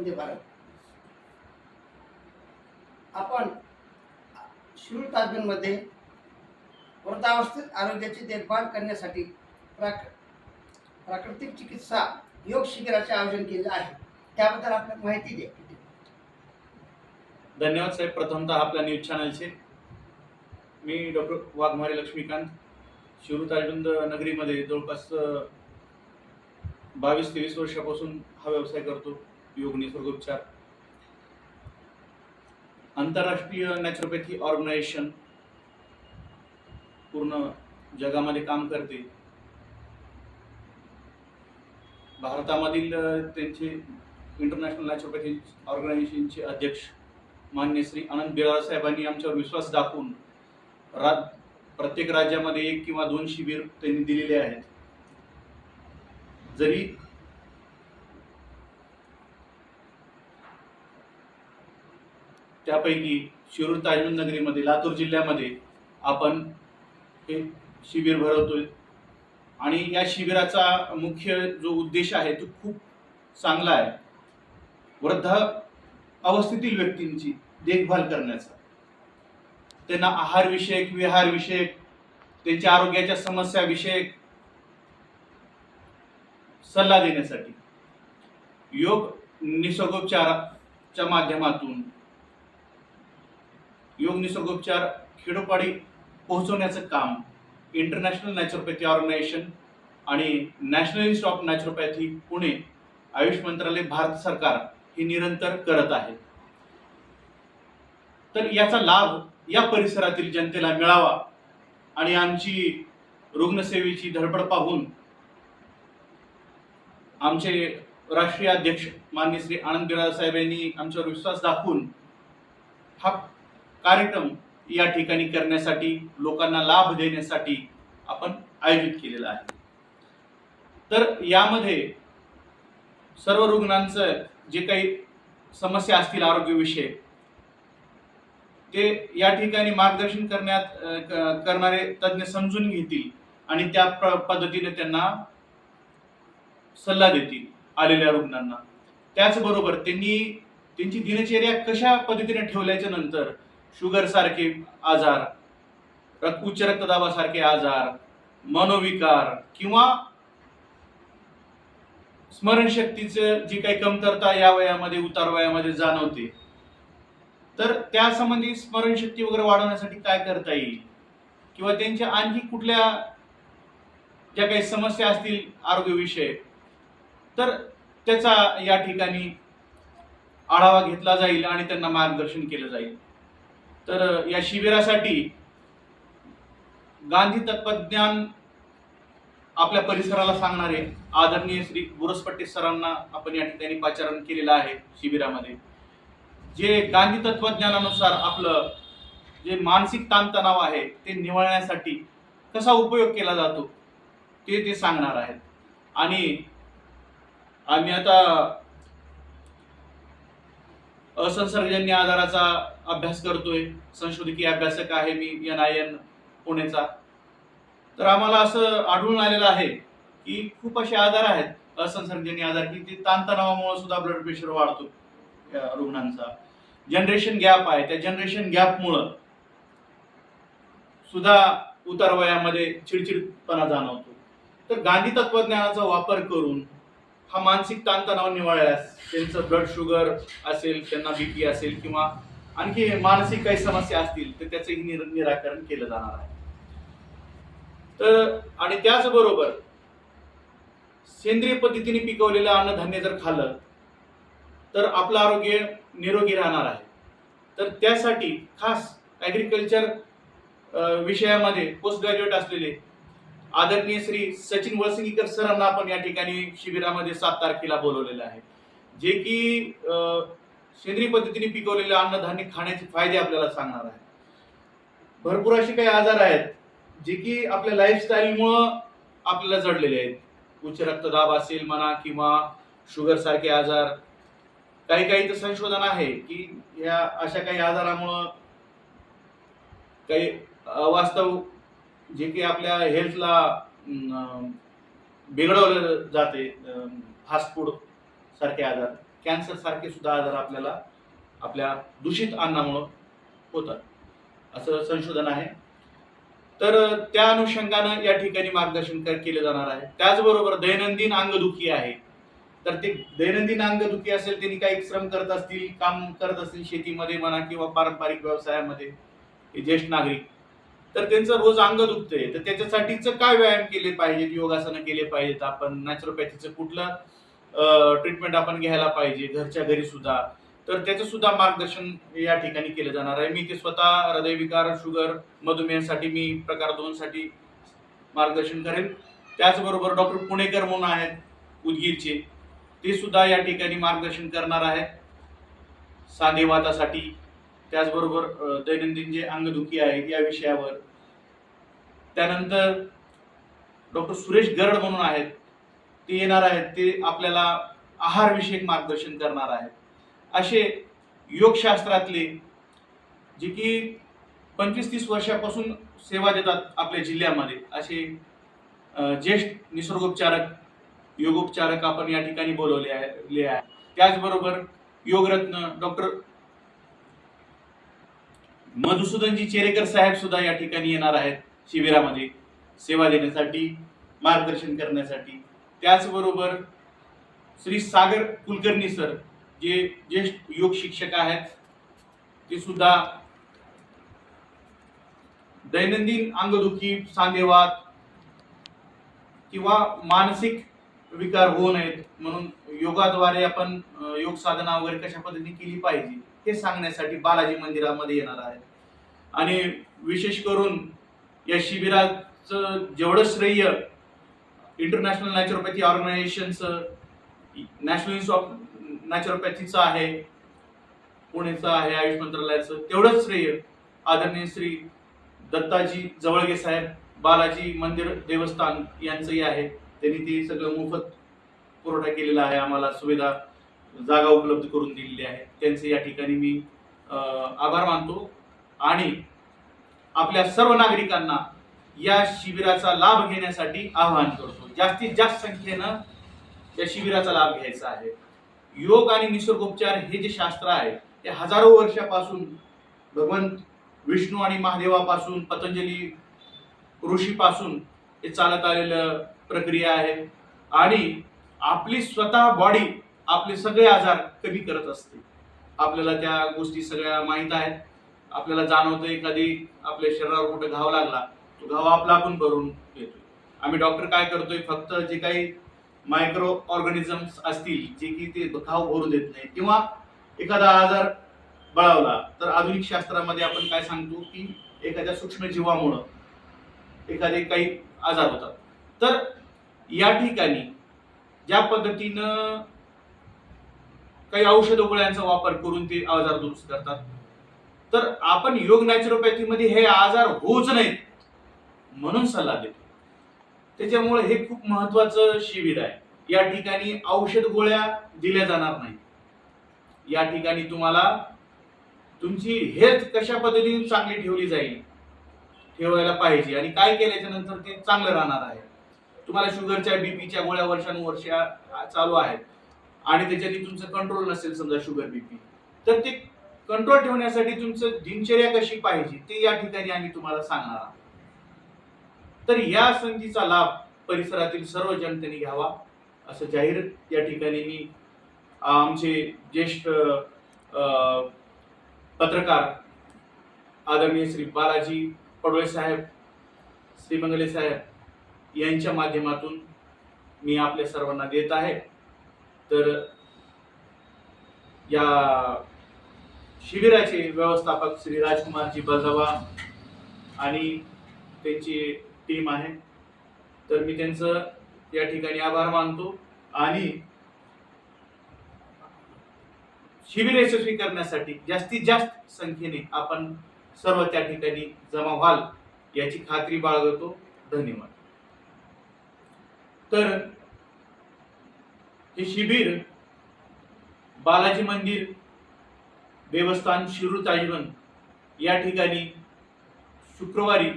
वंदे भारत आपण शिरूर तालुक्यांमध्ये वृद्धावस्थेत आरोग्याची देखभाल करण्यासाठी प्राक प्राकृतिक चिकित्सा योग शिबिराचे आयोजन केले आहे. त्याबद्दल आपल्याला माहिती द्या. धन्यवाद साहेब. प्रथमतः आपल्या न्यूज चॅनलचे. मी डॉक्टर वाघमारे लक्ष्मीकांत शिरू ताजबंद नगरीमध्ये जवळपास बावीस तेवीस वर्षापासून हा व्यवसाय करतो. योग निसर्गोपचार आंतरराष्ट्रीय नॅचरोपॅथी ऑर्गनायझेशन पूर्ण जगामध्ये काम करते. भारतामधील त्यांचे इंटरनॅशनल नॅचरोपॅथी ऑर्गनायझेशनचे अध्यक्ष मान्य श्री आनंद बिराळ साहेबांनी आमच्यावर विश्वास दाखवून रा प्रत्येक राज्यामध्ये एक किंवा दोन शिबिर त्यांनी दिलेले आहेत. जरी त्यापैकी शिरूर ताजमल नगरीमध्ये लातूर जिल्ह्यामध्ये आपण हे शिबिर भरवतोय. आणि या शिबिराचा मुख्य जो उद्देश आहे तो खूप चांगला आहे. वृद्ध अवस्थेतील व्यक्तींची देखभाल करण्याचा. त्यांना आहारविषयक विहारविषयक त्यांच्या आरोग्याच्या समस्याविषयक सल्ला देण्यासाठी योग निसर्गोपचाराच्या माध्यमातून योग निसर्गोपचार खेडोपाडी पोहोचवण्याचं काम इंटरनॅशनल नॅचरोपॅथी ऑर्गनायझेशन आणि national institute of naturopathy Pune Ayush मंत्रालय भारत सरकार हे निरंतर करत आहे. तर याचा लाभ या परिसरातील जनतेला मिळावा आणि आमची रुग्णसेवेची धडपड पाहून आमचे राष्ट्रीय अध्यक्ष मान्य श्री आनंद बिराज साहेब यांनी आमच्यावर विश्वास दाखवून हा कार्यक्रम या ठिकाणी करण्यासाठी लोकांना लाभ देण्यासाठी आपण आयोजित केलेला आहे. तर यामध्ये सर्व रुग्णांचं जे काही समस्या असतील आरोग्यविषयक ते या ठिकाणी मार्गदर्शन करण्यात करणारे तज्ज्ञ समजून घेतील आणि त्या पद्धतीने त्यांना सल्ला देतील आलेल्या रुग्णांना. त्याचबरोबर त्यांनी त्यांची दिनचर्या कशा पद्धतीने ठेवल्याच्या नंतर शुगर सारखे आजार रक्त उच्च रक्तदाबासारखे आजार मनोविकार किंवा स्मरणशक्तीचं जी काही कमतरता या वयामध्ये उतार वयामध्ये जाणवते तर त्यासंबंधी स्मरणशक्ती वगैरे वाढवण्यासाठी काय करता येईल? किंवा त्यांच्या आणखी कुठल्या ज्या काही समस्या असतील आरोग्यविषयक तर त्याचा या ठिकाणी आढावा घेतला जाईल आणि त्यांना मार्गदर्शन केलं जाईल. तर या शिबिरासाठी गांधी तत्वज्ञान आपल्या परिसराला सांगणारे आदरणीय श्री बुरसपट्टे सरांना आपण या ठिकाणी पाचारण केलेलं आहे शिबिरामध्ये. जे गांधी तत्वज्ञानानुसार आपलं जे मानसिक ताणतणाव आहे ते निवळण्यासाठी कसा उपयोग केला जातो ते ते सांगणार आहेत. आणि आम्ही आता असंसर्गजन्य आजाराचा अभ्यास करतोय. संशोधकीय अभ्यासक आहे मी एन आय एन पुणेचा. तर आम्हाला असं आढळून आलेलं आहे की खूप असे आजार आहेत. असंसर्गजन्य आजार की ते ताणतणावामुळे सुद्धा ब्लड प्रेशर वाढतो या रुग्णांचा. जनरेशन गॅप आहे. त्या जनरेशन गॅपमुळं सुद्धा उतार वयामध्ये चिडचिडपणा जाणवतो. तर गांधी तत्वज्ञानाचा वापर करून हा मानसिक ताणतणाव निवाळल्यास त्यांचं ब्लड शुगर असेल त्यांना बीपी असेल किंवा आणखी मानसिक काही समस्या असतील तर त्याचंही निर- निराकरण केलं जाणार आहे. तर आणि त्याचबरोबर सेंद्रिय पद्धतीने पिकवलेलं अन्नधान्य जर खाल्लं तर आपलं आरोग्य निरोगी राहणार आहे. तर त्यासाठी खास ॲग्रिकल्चर विषयामध्ये पोस्ट ग्रॅज्युएट असलेले आदरणीय श्री सचिन वळसिंगीकर सरांना आपण या ठिकाणी शिबिरामध्ये सात तारखेला बोलवलेलं आहे. जे की सेंद्रिय पद्धतीने पिकवलेले अन्नधान्य खाण्याचे फायदे आपल्याला सांगणार आहे. भरपूर असे काही आजार आहेत जे की आपल्या लाईफस्टाईलमुळं आपल्याला जडलेले आहेत. उच्च रक्तदाब असेल म्हणा किंवा शुगर सारखे आजार काही काही तर संशोधन आहे की या अशा काही आजारामुळं काही अवास्तव जे की आपल्या हेल्थला बिघडवलं जाते फास्ट फूड सारखे आजार. कॅन्सर सारखे सुद्धा आजार आपल्याला आपल्या दूषित अन्नामुळं होतात. असं संशोधन आहे. तर त्या अनुषंगानं या ठिकाणी मार्गदर्शन केलं केले जाणार आहे. त्याचबरोबर दैनंदिन अंगदुखी आहे. तर ते दैनंदिन अंगदुखी असेल त्यांनी काही श्रम करत असतील काम करत असतील शेतीमध्ये म्हणा किंवा पारंपरिक व्यवसायामध्ये हे ज्येष्ठ नागरिक तर त्यांचं रोज अंग दुखतंय. तर त्याच्यासाठीच काय व्यायाम केले पाहिजेत? योगासनं केले पाहिजेत. आपण नॅचरोपॅथीचं कुठलं ट्रीटमेंट आपण घ्यायला पाहिजे? घरच्या घरी सुद्धा. तर त्याचं सुद्धा मार्गदर्शन या ठिकाणी केलं जाणार आहे. मी ते स्वतः हृदयविकार शुगर मधुमेहासाठी मी प्रकार दोनसाठी मार्गदर्शन करेन. त्याचबरोबर डॉक्टर पुणेकर म्हणून आहेत उदगीरचे. ते सुद्धा या ठिकाणी मार्गदर्शन करणार आहेत. साधेवातासाठी त्याचबरोबर दैनंदिन जे अंगदुखी आहे या विषयावर. त्यानंतर डॉक्टर सुरेश गरड म्हणून आहेत. ते येणार आहेत. ते आपल्याला आहारविषयक मार्गदर्शन करणार आहेत. असे योगशास्त्रातले जे की पंचवीस तीस वर्षापासून सेवा देतात आपल्या जिल्ह्यामध्ये असे ज्येष्ठ निसर्गोपचारक योगोपचारक आपण या ठिकाणी बोलवले आहे ले आहे. त्याचबरोबर योगरत्न डॉक्टर मधुसूदनजी चेरेकर साहेब सुद्धा या ठिकाणी येणार आहेत शिबिरामध्ये. सेवा देण्यासाठी मार्गदर्शन करण्यासाठी. त्याचबरोबर श्री सागर कुलकर्णी सर जे ज्येष्ठ योग शिक्षक आहेत ते सुद्धा दैनंदिन अंगदुखी सांधेवात किंवा मानसिक विकार होऊ नयेत म्हणून योगाद्वारे आपण योग साधना वगैरे कशा पद्धतीने केली पाहिजे? हे सांगण्यासाठी बालाजी मंदिरामध्ये येणार आहे. आणि विशेष करून या शिबिराचं जेवढं श्रेय इंटरनॅशनल नॅचरोपॅथी ऑर्गनायझेशनचं नॅशनल इन्स्टिट्यूट ऑफ नॅचरोपॅथीचं आहे पुणेचं आहे आयुष मंत्रालयाचं तेवढंच श्रेय आदरणीय श्री दत्ताजी जवळगे साहेब बालाजी मंदिर देवस्थान यांचंही आहे. त्यांनी ते सगळं मोफत पुरवठा केलेला आहे. आम्हाला सुविधा जागा उपलब्ध करून दिलेली आहे. त्यांचे या ठिकाणी मी आभार मानतो. आणि आपल्या सर्व नागरिकांना या शिबिराचा लाभ घेण्यासाठी आवाहन करतो. जास्तीत जास्त संख्येनं या शिबिराचा लाभ घ्यायचा आहे. योग आणि निसर्गोपचार हे जे शास्त्र आहे ते हजारो वर्षापासून भगवंत विष्णू आणि महादेवापासून पतंजली ऋषीपासून हे चालत आलेलं प्रक्रिया आहे. आणि आपली स्वतः बॉडी आपले सगळे आजार कमी करत असते. आपल्याला त्या गोष्टी सगळ्या माहीत आहेत. आपल्याला जाणवतं एखादी आपल्या शरीरावर कुठे घाव लागला तो घाव आपला आपण भरून घेतोय. आम्ही डॉक्टर काय करतोय फक्त जे काही मायक्रो ऑर्गॅनिझम्स असतील जे की ते घाव भरू देत नाही किंवा एखादा आजार बळावला तर आधुनिक शास्त्रामध्ये आपण काय सांगतो की एखाद्या सूक्ष्म जीवामुळं एखादे काही आजार होतात. तर या ठिकाणी ज्या पद्धतीनं काही औषध गोळ्यांचा वापर करून ते आजार दुरुस्त करतात. तर आपण योग नॅचरोपॅथीमध्ये हे आजार होऊच नाहीत म्हणून सल्ला देतो. त्याच्यामुळे हे खूप महत्वाचं शिबिर आहे. या ठिकाणी औषध गोळ्या दिल्या जाणार नाही या ठिकाणी तुम्हाला तुमची हेल्थ कशा पद्धतीने चांगली ठेवली जाईल ठेवायला पाहिजे आणि काय केल्याच्यानंतर ते चांगलं राहणार आहे. तुम्हाला शुगरच्या बीपीच्या गोळ्या वर्षानुवर्ष चालू आहेत. आणि त्याच्याने तुमचं कंट्रोल नसेल समजा शुगर बीपी तर ते कंट्रोल ठेवण्यासाठी तुमचं दिनचर्या कशी पाहिजे ते या ठिकाणी आम्ही तुम्हाला सांगणार आहोत. तर या संधीचा लाभ परिसरातील सर्व जनतेने घ्यावा असं जाहीर या ठिकाणी मी आमचे ज्येष्ठ पत्रकार आदरणीय श्री बालाजी पडोळे साहेब श्रीमंगले साहेब यांच्या माध्यमातून मी आपल्या सर्वांना देत आहे. तर या शिबिराचे व्यवस्थापक श्री राजकुमारजी बलदवा आणि त्यांची टीम आहे. तर मी त्यांचं या ठिकाणी आभार मानतो आणि शिबिर यशस्वी करण्यासाठी जास्तीत जास्त संख्येने आपण सर्व त्या ठिकाणी जमा व्हाल याची खात्री बाळगतो. धन्यवाद. तर हे शिबिर बालाजी मंदिर देवस्थान शिरूर ताजीवन या ठिकाणी शुक्रवारी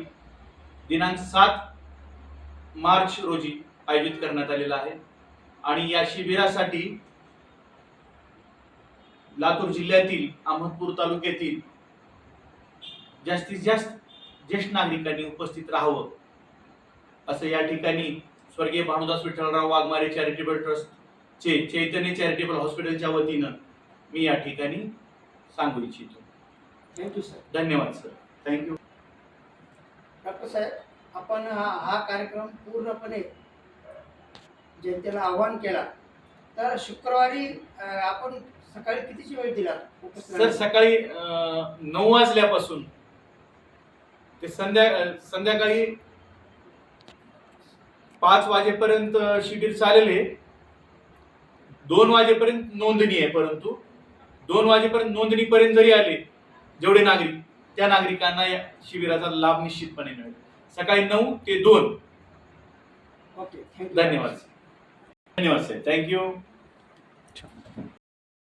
दिनांक सात मार्च रोजी आयोजित करण्यात आलेला आहे. आणि या शिबिरासाठी लातूर जिल्ह्यातील अहमदपूर तालुक्यातील जास्तीत जास्त ज्येष्ठ नागरिकांनी उपस्थित राहावं असं या ठिकाणी स्वर्गीय भानुदास विठ्ठलराव वाघमारे चॅरिटेबल ट्रस्ट ट्रस्टचे चैतन्य चॅरिटेबल हॉस्पिटलच्या वतीनं मी या ठिकाणी सांगू इच्छितो. थँक्यू सर धन्यवाद सर थँक्यू डॉक्टर साहेब आपण हा हा कार्यक्रम पूर्णपणे जनतेला आव्हान केला. तर शुक्रवारी आपण सकाळी कितीची वेळ दिला? सर? सकाळी नऊ वाजल्यापासून ते संध्या संध्याकाळी पाच वाजेपर्यंत शिबिर चालेल. आहे दोन वाजेपर्यंत नोंदणी आहे परंतु दोन वाजेपर्यंत नोंदणीपर्यंत जरी आले जेवढे नागरिक त्या नागरिकांना या शिबिराचा लाभ निश्चितपणे मिळेल. सकाळी नऊ ते दोन. ओके धन्यवाद. धन्यवाद सर थँक्यू